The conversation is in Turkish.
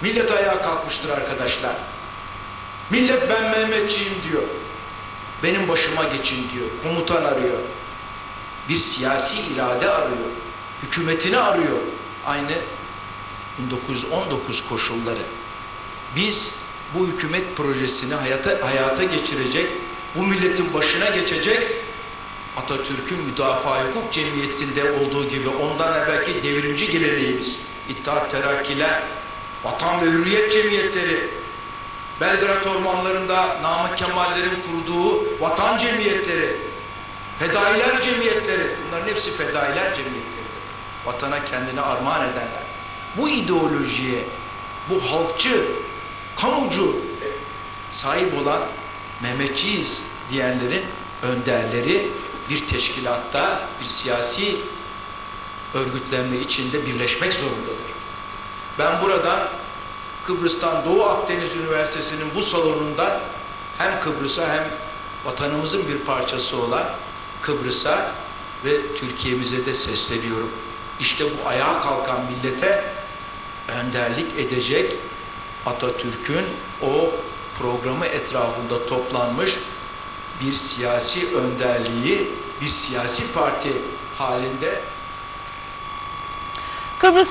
Millet ayağa kalkmıştır arkadaşlar. Millet ben Mehmetçiyim diyor. Benim başıma geçin diyor. Komutan arıyor. Bir siyasi irade arıyor. Hükümetini arıyor. Aynı 1919 koşulları. Biz bu hükümet projesini hayata, hayata geçirecek, bu milletin başına geçecek, Atatürk'ün müdafaa hukuk cemiyetinde olduğu gibi ondan evvelki devrimci geleneğimiz, İttihat Terakkiler, Vatan ve Hürriyet Cemiyetleri, Belgrad ormanlarında Namık Kemallerin kurduğu vatan cemiyetleri, fedailer cemiyetleri, bunların hepsi fedailer cemiyetleridir. Vatana kendini armağan edenler. Bu ideolojiye, bu halkçı, kamucu sahip olan Mehmetçiyiz diyenlerin önderleri bir teşkilatta, bir siyasi örgütlenme içinde birleşmek zorundadır. Ben buradan Kıbrıs'tan Doğu Akdeniz Üniversitesi'nin bu salonundan hem Kıbrıs'a hem vatanımızın bir parçası olan Kıbrıs'a ve Türkiye'mize de sesleniyorum. İşte bu ayağa kalkan millete önderlik edecek Atatürk'ün o programı etrafında toplanmış bir siyasi önderliği, bir siyasi parti halinde Kıbrıs